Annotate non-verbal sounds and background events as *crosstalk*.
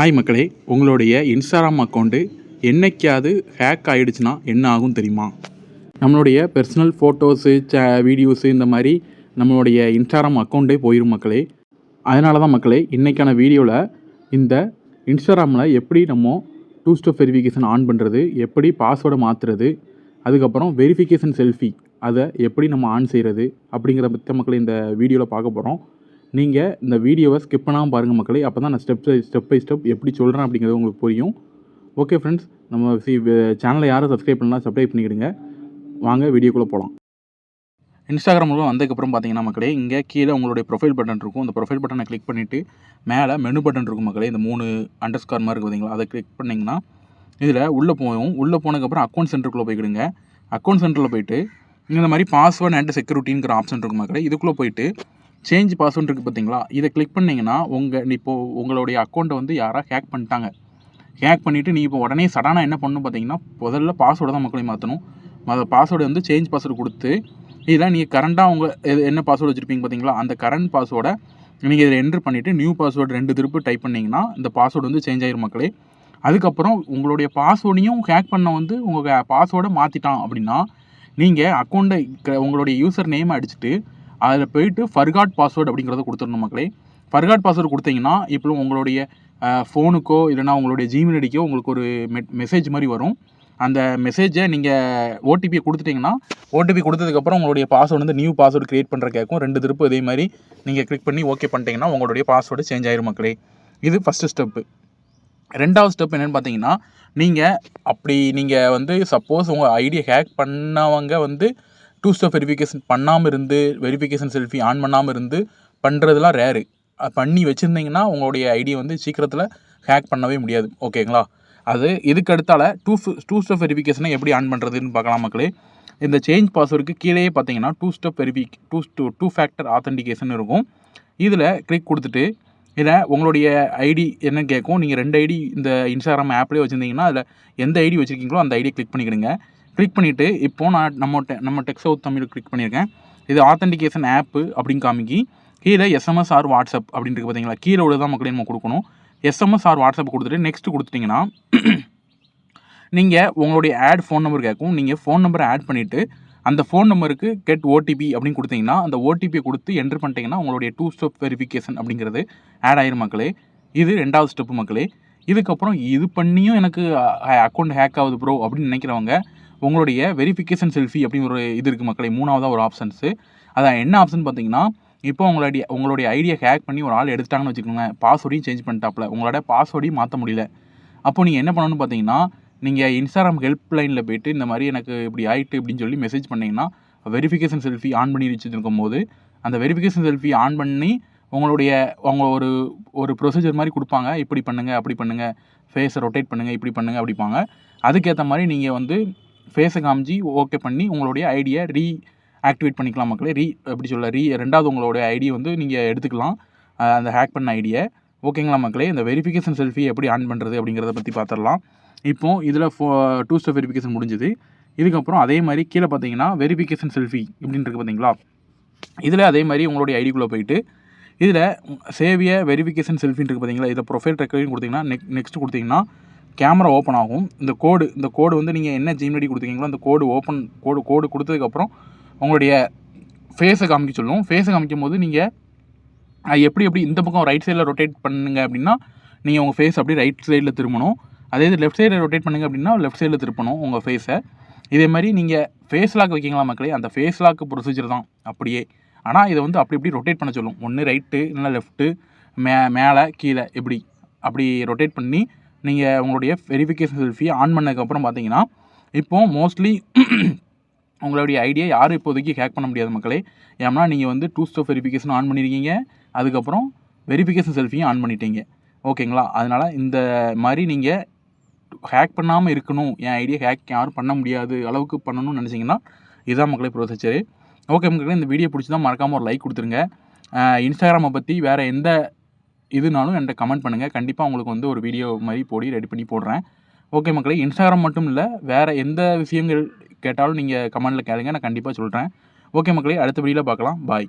Hi மக்களே உங்களுடைய Instagram account என்னைக்காவது ஹேக் ஆகிடுச்சுன்னா என்ன ஆகும் தெரியுமா? நம்மளுடைய பர்சனல் ஃபோட்டோஸு ச வீடியோஸு இந்த மாதிரி நம்மளுடைய இன்ஸ்டாகிராம் அக்கௌண்ட்டே போயிடும் மக்களே. அதனால தான் மக்களே இன்றைக்கான வீடியோவில் இந்த இன்ஸ்டாகிராமில் எப்படி நம்ம டூ ஸ்டெப் வெரிஃபிகேஷன் ஆன் பண்ணுறது எப்படி பாஸ்வேர்டை மாற்றுறது அதுக்கப்புறம் வெரிஃபிகேஷன் செல்ஃபி அதை எப்படி நம்ம ஆன் செய்கிறது அப்படிங்கிற பற்றி மக்களை இந்த வீடியோவில் பார்க்க போகிறோம் நீங்கள் இந்த வீடியோவை ஸ்கிப் பண்ணாமல் பாருங்கள் மக்களே. அப்போ தான் நான் ஸ்டெப் ஸ்டெப் பை ஸ்டெப் எப்படி சொல்கிறேன் அப்படிங்கிறது உங்களுக்கு புரியும். ஓகே ஃப்ரெண்ட்ஸ் நம்ம சி சேனலை யாரும் சப்ஸ்கிரைப் பண்ணலாம் சப்ஸ்கிரைப் பண்ணிக்கிடுங்க. வாங்க வீடியோக்குள்ளே போகலாம் இன்ஸ்டாகிராமில் வந்ததுக்கப்புறம் பார்த்தீங்கன்னா மக்களே இங்கே கீழே உங்களுடைய ப்ரொஃபைல் பட்டன் இருக்கும். அந்த ப்ரொஃபைல் பட்டனை கிளிக் பண்ணிவிட்டு மேலே மெனு பட்டன் இருக்கும் மக்களே. இந்த மூணு அண்டர் ஸ்கார் மாதிரி இருக்குது பார்த்தீங்களா? அதை கிளிக் பண்ணிங்கன்னா இதில் உள்ளே போகும். உள்ளே போனதுக்கப்புறம் அக்கௌண்ட் சென்டருக்குள்ளே போய்க்கிடுங்க. அக்கௌண்ட் சென்டரில் போயிட்டு இந்த மாதிரி பாஸ்வேர்ட் அண்ட் செக்யூரிட்டிங்கிற ஆப்ஷன் இருக்கும் மக்களே. இதுக்குள்ளே போயிட்டு சேஞ்ச் பாஸ்வேர்ட் இருக்குது பார்த்தீங்களா? இதை கிளிக் பண்ணிங்கன்னா உங்கள் இப்போது உங்களுடைய அக்கௌண்ட்டை வந்து யாராக ஹேக் பண்ணிட்டாங்க. ஹேக் பண்ணிவிட்டு நீ இப்போ உடனே சடனாக என்ன பண்ணணும் பார்த்தீங்கன்னா முதல்ல பாஸ்வேர்டை தான் மக்களை மாற்றணும் அதை பாஸ்வேர்டு வந்து சேஞ்ச் பாஸ்வேர்டு கொடுத்து இதில் நீங்கள் கரண்ட்டாக உங்கள் என்ன பாஸ்வேர்டு வச்சுருப்பீங்க பார்த்தீங்களா? அந்த கரண்ட் பாஸ்வேர்டை நீங்கள் இதில் என்ட்ரு பண்ணிவிட்டு நியூ பாஸ்வேர்டு ரெண்டு திருப்பு டைப் பண்ணிங்கன்னா இந்த பாஸ்வேர்டு வந்து சேஞ்ச் ஆகிரும் மக்களே. அதுக்கப்புறம் உங்களுடைய பாஸ்வேர்டையும் ஹேக் பண்ண வந்து உங்கள் பாஸ்வேர்டை மாற்றிட்டான் அப்படின்னா நீங்கள் அக்கௌண்ட்டை உங்களுடைய யூசர் நேமை அடிச்சுட்டு அதில் போயிட்டு ஃபர்காட் பாஸ்வேர்டு அப்படிங்கிறத கொடுத்துடணும் மக்களே. ஃபர்காட் பாஸ்வேர்டு கொடுத்தீங்கன்னா இப்போ உங்களுடைய ஃபோனுக்கோ இல்லைனா உங்களுடைய ஜிமெயில் ஐடிக்கோ உங்களுக்கு ஒரு மெசேஜ் மாதிரி வரும். அந்த மெசேஜை நீங்கள் ஓடிபியை கொடுத்துட்டிங்கன்னா ஓடிபி கொடுத்ததுக்கப்புறம் உங்களுடைய பாஸ்வேர்டு வந்து நியூ பாஸ்வேர்டு க்ரியேட் பண்ணுற கேட்கும் ரெண்டு திருப்பு இதே மாதிரி நீங்கள் கிளிக் பண்ணி ஓகே பண்ணிட்டீங்கன்னா உங்களுடைய பாஸ்வேர்டு சேஞ்ச் ஆயிரும் மக்களே. இது ஃபஸ்ட்டு ஸ்டெப்பு ரெண்டாவது ஸ்டெப் என்னென்னு பார்த்தீங்கன்னா நீங்கள் அப்படி நீங்கள் வந்து சப்போஸ் உங்கள் ஐடியை ஹேக் பண்ணவங்க வந்து டூ ஸ்டெப் வெரிஃபிகேஷன் பண்ணாமல் இருந்து வெரிஃபிகேஷன் செல்ஃபி ஆன் பண்ணாமல் இருந்து பண்ணுறதுலாம் ரேரு பண்ணி வச்சுருந்தீங்கன்னா உங்களுடைய ஐடியை வந்து சீக்கிரத்தில் ஹேக் பண்ணவே முடியாது. ஓகேங்களா அது இதுக்கு அடுத்தால டூ டூ ஸ்டெப் வெரிஃபிகேஷனை எப்படி ஆன் பண்ணுறதுன்னு பார்க்கலாம் மக்களே. இந்த சேஞ்ச் பாஸ்வேர்டுக்கு கீழே பார்த்தீங்கன்னா two step verify two two two factor authentication இருக்கும். இதில் கிளிக் கொடுத்துட்டு இதில் உங்களுடைய ஐடி என்ன கேட்கும். நீங்கள் ரெண்டு ஐடி இந்த இன்ஸ்டாகிராம் ஆப்லேயே வச்சுருந்தீங்கன்னா அதில் எந்த ஐடி வச்சுருக்கீங்களோ அந்த ஐடியை கிளிக் பண்ணிக்கிடுங்க. கிளிக் பண்ணிவிட்டு இப்போது நான் நம்ம டெ நம்ம டெக்ஸ் சவுத் தமிழ் கிளிக் பண்ணியிருக்கேன். இது ஆத்தென்டிகேஷன் ஆப்பு அப்படின்னு காமிக்கி கீழே எஸ்எம்எஸ் ஆர் வாட்ஸ்அப் அப்படின்ட்டு பார்த்தீங்களா கீழே உள்ள தான் மக்களே நம்ம கொடுக்கணும். எஸ்எம்எஸ் ஆர் வாட்ஸ்அப் கொடுத்துட்டு நெக்ஸ்ட் கொடுத்துட்டிங்கன்னா *clears throat* நீங்கள் உங்களுடைய ஆட் ஃபோன் நம்பர் கேட்கும். நீங்கள் ஃபோன் நம்பரை ஆட் பண்ணிவிட்டு அந்த ஃபோன் நம்பருக்கு கெட் ஓடிபி அப்படின்னு கொடுத்தீங்கன்னா அந்த ஓடிபியை கொடுத்து என்ட்ரு பண்ணிட்டீங்கன்னா உங்களுடைய டூ ஸ்டெப் வெரிஃபிகேஷன் அப்படிங்கிறது ஆட் ஆயிரும் மக்களே. இது ரெண்டாவது ஸ்டெப்பு மக்களே. இதுக்கப்புறம் இது பண்ணியும் எனக்கு அக்கௌண்ட் ஹேக் ஆகுது ப்ரோ அப்படின்னு நினைக்கிறவங்க உங்களுடைய வெரிஃபிகேஷன் செல்ஃபி அப்படின்னு ஒரு இது இருக்குது மக்களை மூணாவதாக ஒரு ஆப்ஷன்ஸு அதான் என்ன ஆப்ஷன் பார்த்தீங்கன்னா இப்போ உங்களுடைய உங்களுடைய ஐடியா ஹேக் பண்ணி ஒரு ஆள் எடுத்துட்டாங்கன்னு வச்சுக்கோங்க பாஸ்வேர்டையும் சேஞ்ச் பண்ணிட்டாப்ல. உங்களோட பாஸ்வேர்டையும் மாற்ற முடியல. அப்போ நீங்கள் என்ன பண்ணணும்னு பார்த்தீங்கன்னா நீங்கள் இன்ஸ்டாகிராம் ஹெல்ப் லைனில் போயிட்டு இந்த மாதிரி எனக்கு இப்படி ஆயிட்டு அப்படின்னு சொல்லி மெசேஜ் பண்ணிங்கன்னா வெரிஃபிகேஷன் செல்ஃபி ஆன் பண்ணி வச்சுருக்கும் போது அந்த வெரிஃபிகேஷன் செல்ஃபி ஆன் பண்ணி உங்களுடைய அவங்க ஒரு ஒரு ப்ரொசீஜர் மாதிரி கொடுப்பாங்க. இப்படி பண்ணுங்கள் அப்படி பண்ணுங்கள் ஃபேஸை ரொட்டேட் பண்ணுங்கள் இப்படி பண்ணுங்கள் அப்படிப்பாங்க. அதுக்கேற்ற மாதிரி நீங்கள் வந்து ஃபேஸை காமிச்சு ஓகே பண்ணி உங்களுடைய ஐடியை ரீ ஆக்டிவேட் பண்ணிக்கலாம் மக்களே. ரீ எப்படி சொல்ல ரீ ரெண்டாவது உங்களுடைய ஐடியை வந்து நீங்கள் எடுத்துக்கலாம். அந்த ஹேக் பண்ண ஐடியை ஓகேங்களா மக்களே? இந்த வெரிஃபிகேஷன் செல்ஃபி எப்படி ஆன் பண்ணுறது அப்படிங்கிறத பற்றி பார்த்துடலாம் இப்போது இதில் ஃபோ டூ ஸ்டெப் வெரிஃபிகேஷன் முடிஞ்சுது. இதுக்கப்புறம் அதே மாதிரி கீழே பார்த்தீங்கன்னா வெரிஃபிகேஷன் செல்ஃபி இப்படின்றது பார்த்தீங்களா இதில் அதே மாதிரி உங்களுடைய ஐடிக்குள்ளே போயிட்டு இதில் சேவிய வெரிஃபிகேஷன் செல்ஃபின்னு இருக்குது பார்த்தீங்களா இதில் ப்ரொஃபைல் ரெக்கரிங் கொடுத்தீங்கன்னா நெக் நெக்ஸ்ட் கொடுத்தீங்கன்னா கேமரா ஓப்பன் ஆகும். இந்த கோடு இந்த கோடு வந்து நீங்கள் என்ன ஜிமெடி கொடுத்தீங்களோ அந்த கோடு ஓப்பன் கோடு கோடு கொடுத்ததுக்கப்புறம் உங்களுடைய ஃபேஸை காமிக்க சொல்லும். ஃபேஸை காமிக்கும் போது நீங்கள் எப்படி எப்படி இந்த பக்கம் ரைட் சைடில் ரொட்டேட் பண்ணுங்க அப்படின்னா நீங்கள் உங்கள் ஃபேஸ் அப்படியே ரைட் சைடில் திரும்பணும். அதே இது லெஃப்ட் சைடில் ரொட்டேட் பண்ணுங்க அப்படின்னா லெஃப்ட் சைடில் திருப்பணும் உங்கள் ஃபேஸை இதே மாதிரி நீங்கள் ஃபேஸ் லாக் வைக்கிங்களா மக்களே அந்த ஃபேஸ் லாக் ப்ரொசீஜர் தான் அப்படியே. ஆனால் இதை வந்து அப்படி இப்படி ரொட்டேட் பண்ண சொல்லும். ஒன்று ரைட்டு இல்லைனா லெஃப்ட்டு மே மேலே கீழே எப்படி அப்படி ரொட்டேட் பண்ணி நீங்கள் உங்களுடைய வெரிஃபிகேஷன் செல்ஃபியை ஆன் பண்ணதுக்கப்புறம் பார்த்தீங்கன்னா இப்போது மோஸ்ட்லி *clears throat* உங்களுடைய ஐடியா யாரும் இப்போதைக்கு ஹேக் பண்ண முடியாது மக்களே. ஏன்னா நீங்கள் வந்து டூ ஸ்டெப் வெரிஃபிகேஷன் ஆன் பண்ணியிருக்கீங்க அதுக்கப்புறம் வெரிஃபிகேஷன் செல்ஃபியும் ஆன் பண்ணிட்டீங்க. ஓகேங்களா? அதனால் இந்த மாதிரி நீங்கள் ஹேக் பண்ணாமல் இருக்கணும். என் ஐடியா ஹேக் யாரும் பண்ண முடியாது அளவுக்கு பண்ணணும்னு நினச்சிங்கன்னா இதுதான் மக்களே ப்ரொசீஜர் ஓகே மக்களே இந்த வீடியோ பிடிச்சி தான் மறக்காமல் ஒரு லைக் கொடுத்துருங்க. இன்ஸ்டாகிராமை பற்றி வேறு எந்த இதுனாலும் என்கிட்ட கமெண்ட் பண்ணுங்கள் கண்டிப்பாக உங்களுக்கு வந்து ஒரு வீடியோ மாதிரி போடி ரெடி பண்ணி போடுறேன். ஓகே மக்களே இன்ஸ்டாகிராம் மட்டும் இல்லை வேறு எந்த விஷயங்கள் கேட்டாலும் நீங்கள் கமெண்ட்டில் கேளுங்க. நான் கண்டிப்பாக சொல்கிறேன் ஓகே மக்களே அடுத்த வீடியோவில் பார்க்கலாம். பாய்